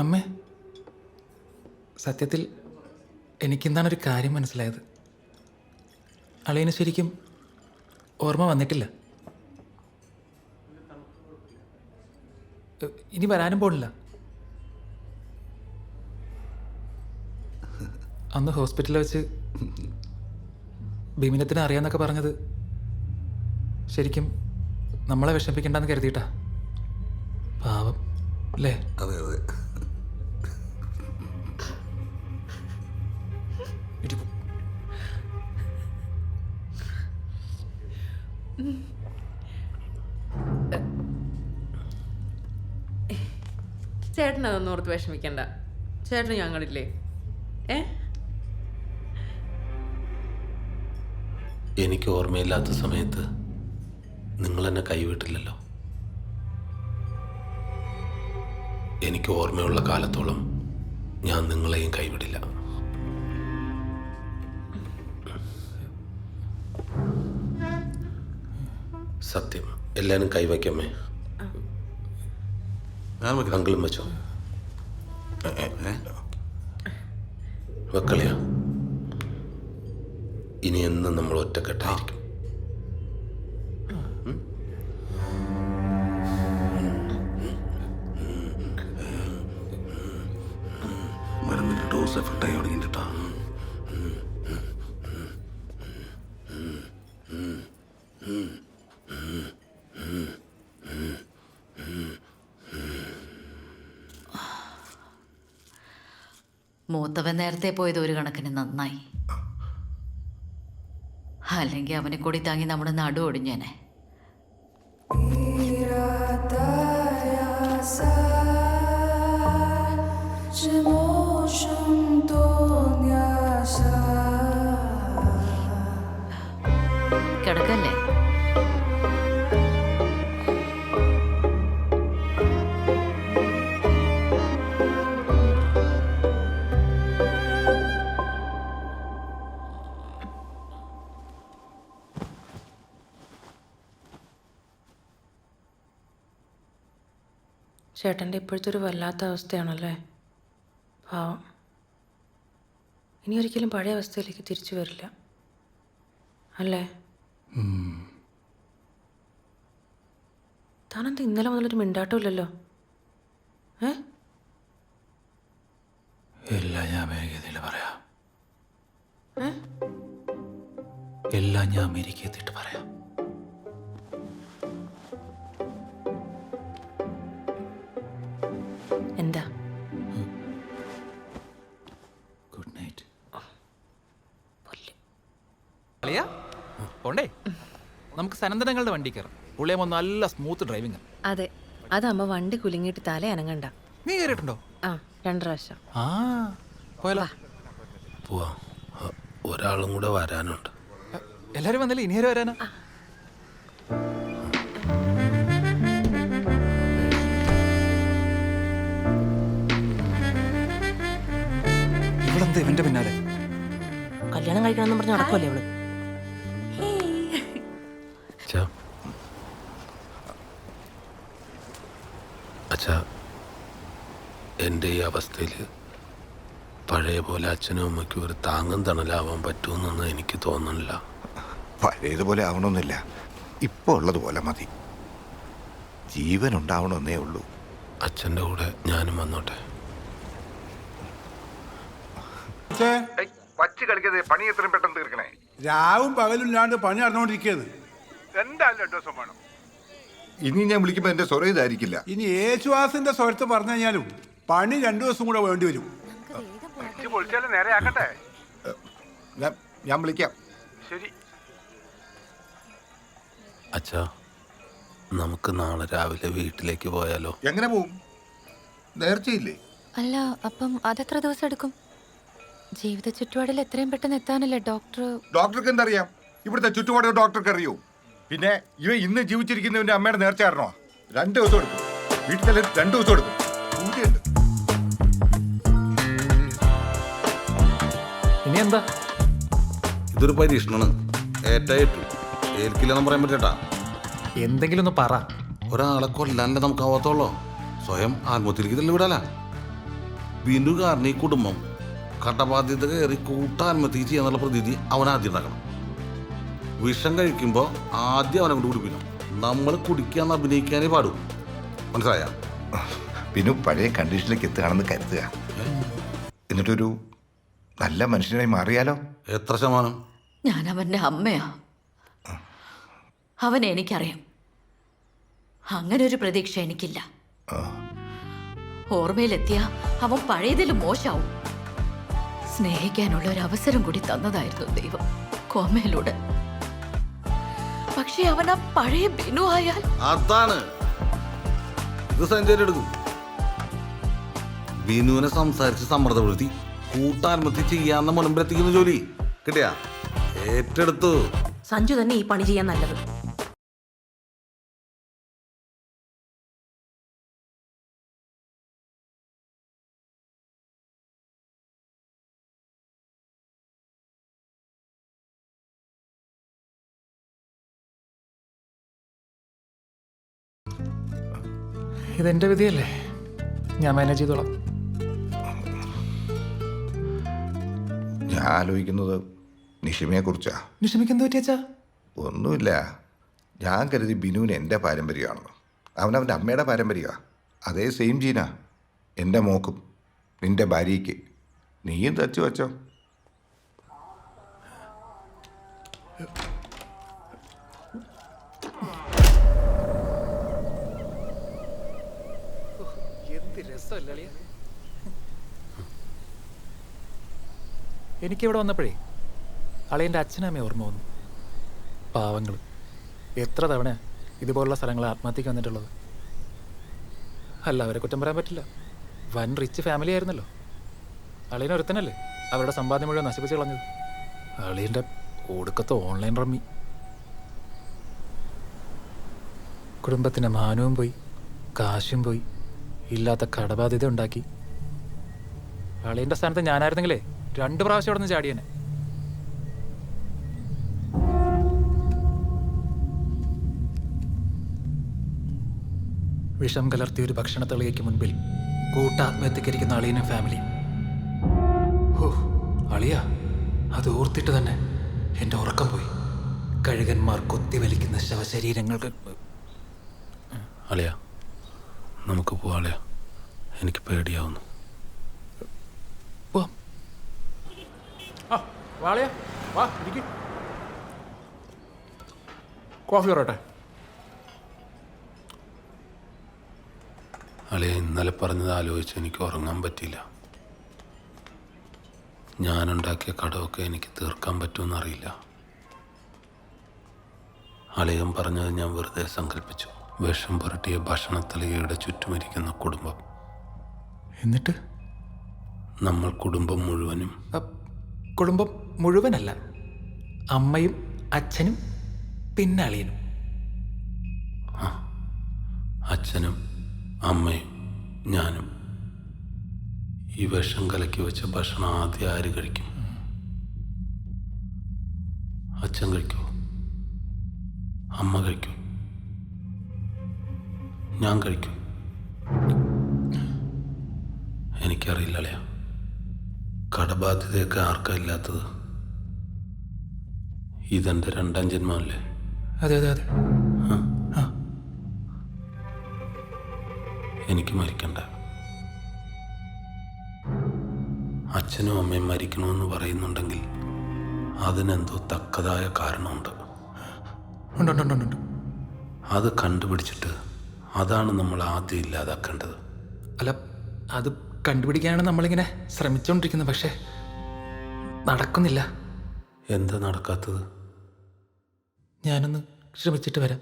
അമ്മേ സത്യത്തിൽ എനിക്കെന്താണ് ഒരു കാര്യം മനസ്സിലായത്? അളിയന് ശരിക്കും ഓർമ്മ വന്നിട്ടില്ല. ഇനി വരാനും പോണില്ല. അന്ന് ഹോസ്പിറ്റലിൽ വെച്ച് ഭീമിനത്തിന് അറിയാന്നൊക്കെ പറഞ്ഞത് ശരിക്കും നമ്മളെ വിഷമിപ്പിക്കണ്ടെന്ന് കരുതിയിട്ടാ. പാവം അല്ലേ? അതെ അതെ. ചേട്ടൻ അതൊന്നും ഓർത്ത് വിഷമിക്കണ്ട. ചേട്ടന് ഞങ്ങളില്ലേ? ഏ? എനിക്ക് ഓർമ്മയില്ലാത്ത സമയത്ത് നിങ്ങൾ എന്നെ കൈവിട്ടില്ലല്ലോ. എനിക്ക് ഓർമ്മയുള്ള കാലത്തോളം ഞാൻ നിങ്ങളെയും കൈവിടില്ല. സത്യം. എല്ലാവരും കൈവയ്ക്കമ്മേ. അങ്കിളും വെച്ചോ. വെക്കളിയ. ഇനി എന്നും നമ്മൾ ഒറ്റക്കെട്ടായിരിക്കും. മരുന്നിന്റെ ഡോസ് എഫക്റ്റായി തുടങ്ങിയിട്ടാ. മൂത്തവൻ നേരത്തെ പോയത് ഒരു കണക്കിന് നന്നായി. അല്ലെങ്കിൽ അവനെ കൂടി താങ്ങി നമ്മുടെ നടു ഒടിഞ്ഞേനെ. കിടക്കല്ലേ ചേട്ടന്റെ ഇപ്പോഴത്തെ ഒരു വല്ലാത്ത അവസ്ഥയാണല്ലേ? പാവം. ഇനി ഒരിക്കലും പഴയ അവസ്ഥയിലേക്ക് തിരിച്ചു വരില്ല. അല്ലേ? താനെന്താ ഇന്നലെ മുതലൊരു മിണ്ടാട്ടമില്ലല്ലോ എന്താ? Good night. അളിയാ പോണ്ടേ? നമുക്ക് സനന്ദനങ്ങളുടെ വണ്ടി കയറാം. പുള്ളിയമ്മ നല്ല സ്മൂത്ത് ഡ്രൈവിംഗ് അതെ അതമ്മ വണ്ടി കുലുങ്ങിയിട്ട് തല അനങ്ങണ്ട. നീ കയറിയിട്ടുണ്ടോ? ആ രണ്ടു പ്രാവശ്യം. ആ പോയല്ലോ. പോവാ. ഒരാളും കൂടെ വരാനുണ്ട്. എല്ലാരും വന്നില്ലേ? ഇനി വരാനാ? ഇവളെന്താ ഇവന്റെ പിന്നാലെ? കല്യാണം കഴിക്കണമെന്ന് പറഞ്ഞ് നടക്കുമല്ലേ അവൾ അച്ഛാ. അച്ഛാ എന്റെ ഈ അവസ്ഥയിൽ പഴയ പോലെ അച്ഛനും അമ്മയ്ക്കും ഒരു താങ്ങും തണലാവാൻ പറ്റുമെന്നൊന്നും എനിക്ക് തോന്നുന്നില്ല. പഴയതുപോലെ ആവണമെന്നില്ല. ഇപ്പോൾ ഉള്ളതുപോലെ മതി. ജീവൻ ഉണ്ടാവണമെന്നേ ഉള്ളൂ. അച്ഛന്റെ കൂടെ ഞാനും വന്നോട്ടെ. വച്ച് കളിക്കാതെ പണി എത്രയും പെട്ടെന്ന് തീർക്കണേ. രാവും പകലില്ലാണ്ട് പണി നടന്നുകൊണ്ടിരിക്കുകയാണ് എന്തായാലും രണ്ടു ദിവസം വേണം. ഇനി ഞാൻ വിളിക്കുമ്പോ എന്റെ സ്വരം ഇതായിരിക്കില്ല. ഇനി യേശുവാസിന്റെ സ്വരത്ത് പറഞ്ഞു കഴിഞ്ഞാലും പണി രണ്ടു ദിവസം കൂടെ വേണ്ടി വരും. പൊളിച്ചാലും നേരെ ആക്കട്ടെ. ഞാൻ ഞാൻ വിളിക്കാം. ശരി. അച്ഛാ നമുക്ക് നാളെ രാവിലെ വീട്ടിലേക്ക് പോയാലോ? എങ്ങനെ പോവും? നേർച്ചയില്ലേ? അല്ല അപ്പം അതെത്ര ദിവസം എടുക്കും? ജീവിത ചുറ്റുപാടിൽ എത്രയും പെട്ടെന്ന് എത്താനല്ലേ ഡോക്ടർ ഡോക്ടർക്ക് എന്തറിയാം? ഇവിടുത്തെ ചുറ്റുപാട് ഡോക്ടർക്ക് അറിയോ. പിന്നെ ഇവ ഇന്ന് ജീവിച്ചിരിക്കുന്നവന്റെ അമ്മയുടെ നേർച്ച കാരണോ രണ്ട് ദിവസം എടുക്കും. വീട്ടിൽ തന്നെ രണ്ട് ദിവസം എടുക്കും. കൂലിയുണ്ട് ഇനി എന്താ? ഇതൊരു പരീക്ഷണമാണ്. ഏറ്റായിട്ടു. ഏൽക്കില്ലെന്ന് പറയാൻ പറ്റട്ടാ. എന്തെങ്കിലും ഒന്ന് പറ. ഒരാളെ കൊല്ലാനല്ലേ നമുക്ക് ആവാത്തുള്ളൂ. സ്വയം ആത്മഹത്യയിലേക്ക് തള്ളി വിടാല കുടുംബം കടബാധ്യത കയറി കൂട്ടാത്മഹത്യ എന്നുള്ള പ്രതീതി അവൻ ആദ്യം ഉണ്ടാക്കണം. വിഷം കഴിക്കുമ്പോൾ ആദ്യം അവനെ കൊണ്ട് കുടിപ്പിക്കണം. നമ്മൾ കുടിക്കാൻ അഭിനയിക്കാനേ പാടൂ. മനസ്സിലായ? പിന്നെ പഴയ കണ്ടീഷനിലേക്ക് എത്തുകയാണെന്ന് കരുതുക. എന്നിട്ടൊരു നല്ല മനുഷ്യനായി മാറിയാലോ? എത്ര ശതമാനം? ഞാൻ അവന്റെ അമ്മയാ. അവനെ എനിക്കറിയാം. അങ്ങനെ ഒരു പ്രതീക്ഷ എനിക്കില്ല. ഓർമ്മയിലെത്തിയ അവൻ പഴയതിലും മോശമാവും സ്നേഹിക്കാനുള്ള ഒരു അവസരം കൂടി തന്നതായിരുന്നു ദൈവം. കോമയിലൂടെ പക്ഷെ അവൻ ആ പഴയ ബിനു ആയാൽ അതാണ്. ഇത് സഞ്ചാരി എടുക്കും. ബിനുവിനെ സംസാരിച്ച് സമ്മർദ്ദപ്പെടുത്തി കൂട്ടാത്മഹത്യ ചെയ്യാന്ന മുൻപിലെത്തിക്കുന്ന ജോലി. കിട്ടിയാ? ഏറ്റെടുത്തു. സഞ്ജു തന്നെ ഈ പണി ചെയ്യാൻ നല്ലത്. ഇതെന്റെ വിധിയല്ലേ? ഞാൻ മാനേജ് ചെയ്തോളാം. ഞാൻ ആലോചിക്കുന്നത് നിഷിമയെ കുറിച്ചാ. നിഷിമയ്ക്ക് എന്ത് പറ്റിയച്ചാ? ഒന്നുമില്ല. ഞാൻ കരുതി ബിനുവിന് എന്റെ പാരമ്പര്യമാണെന്ന് അവനവന്റെ അമ്മയുടെ പാരമ്പര്യമാണ് അതേ സെയിം ജീന. എന്റെ മോക്കും നിന്റെ ഭാര്യയ്ക്ക്. നീയും തച്ചു വച്ചോ. എനിക്കിവിടെ വന്നപ്പോഴേ അളിയന്റെ അച്ഛനമ്മയെ ഓർമ്മ വന്നു. പാവങ്ങൾ എത്ര തവണ ഇതുപോലുള്ള സ്ഥലങ്ങൾ ആത്മഹത്യക്ക് വന്നിട്ടുള്ളത്? അല്ല അവരെ കുറ്റം പറയാൻ പറ്റില്ല. വൻ റിച്ച് ഫാമിലി ആയിരുന്നല്ലോ. അളിയൻ ഒരുത്തനല്ലേ അവരുടെ സമ്പാദ്യം മുഴുവൻ നശിപ്പിച്ച് കളഞ്ഞത്? അളിയന്റെ ഒടുക്കത്തെ ഓൺലൈൻ റമ്മി. കുടുംബത്തിന്റെ മാനവും പോയി കാശും പോയി. ഇല്ലാത്ത കടബാധ്യത ഉണ്ടാക്കി. അളിയന്റെ സ്ഥാനത്ത് ഞാനായിരുന്നെങ്കിലേ രണ്ട് പ്രാവശ്യം അവിടെ നിന്ന് ചാടിയനെ. വിഷം കലർത്തിയ ഒരു ഭക്ഷണത്തളികയ്ക്ക് മുൻപിൽ കൂട്ടാത്മഹത്യക്കരിക്കുന്ന അളിയനും ഫാമിലി അളിയ അത് ഓർത്തിട്ട് തന്നെ എന്റെ ഉറക്കം പോയി. കഴുകന്മാർ കൊത്തി വലിക്കുന്ന ശവശരീരങ്ങൾക്ക് അളിയ നമുക്ക് പോവാളിയ. എനിക്ക് പേടിയാവുന്നു. വാളയാ വാ ഇരിക്ക്. കോഫി പറയട്ടെ അളിയ ഇന്നലെ പറഞ്ഞത് ആലോചിച്ച് എനിക്ക് ഉറങ്ങാൻ പറ്റിയില്ല. ഞാനുണ്ടാക്കിയ കടമൊക്കെ എനിക്ക് തീർക്കാൻ പറ്റുമെന്നറിയില്ല അളിയൻ പറഞ്ഞത് ഞാൻ വെറുതെ സങ്കല്പിച്ചു. വിഷം പുരട്ടിയ ഭക്ഷണത്തലികയുടെ ചുറ്റുമിരിക്കുന്ന കുടുംബം. എന്നിട്ട്? നമ്മൾ കുടുംബം മുഴുവനും. കുടുംബം മുഴുവനല്ല. അമ്മയും അച്ഛനും പിന്നെ അളിയനും. അച്ഛനും അമ്മയും ഞാനും. ഈ വിഷം കലക്കി വെച്ച ഭക്ഷണം ആദ്യം ആര് കഴിക്കും? അച്ഛൻ കഴിക്കോ അമ്മ കഴിക്കും ഞാൻ കഴിക്കും. എനിക്കറിയില്ല കടബാധ്യതയൊക്കെ ആർക്കാ ഇല്ലാത്തത്? ഇതെന്റെ രണ്ടാം ജന്മമല്ലേ അതെ അതെ. അതെ എനിക്ക് മരിക്കണ്ട. അച്ഛനും അമ്മയും മരിക്കണമെന്ന് പറയുന്നുണ്ടെങ്കിൽ അതിനെന്തോ തക്കതായ കാരണമുണ്ട്. അത് കണ്ടുപിടിച്ചിട്ട് അതാണ് നമ്മൾ ആദ്യം ഇല്ലാതാക്കേണ്ടത്. അല്ല അത് കണ്ടുപിടിക്കാനാണ് നമ്മളിങ്ങനെ ശ്രമിച്ചുകൊണ്ടിരിക്കുന്നത് പക്ഷേ നടക്കുന്നില്ല. എന്താ നടക്കാത്തത്? ഞാനൊന്ന് ശ്രമിച്ചിട്ട് വരാം.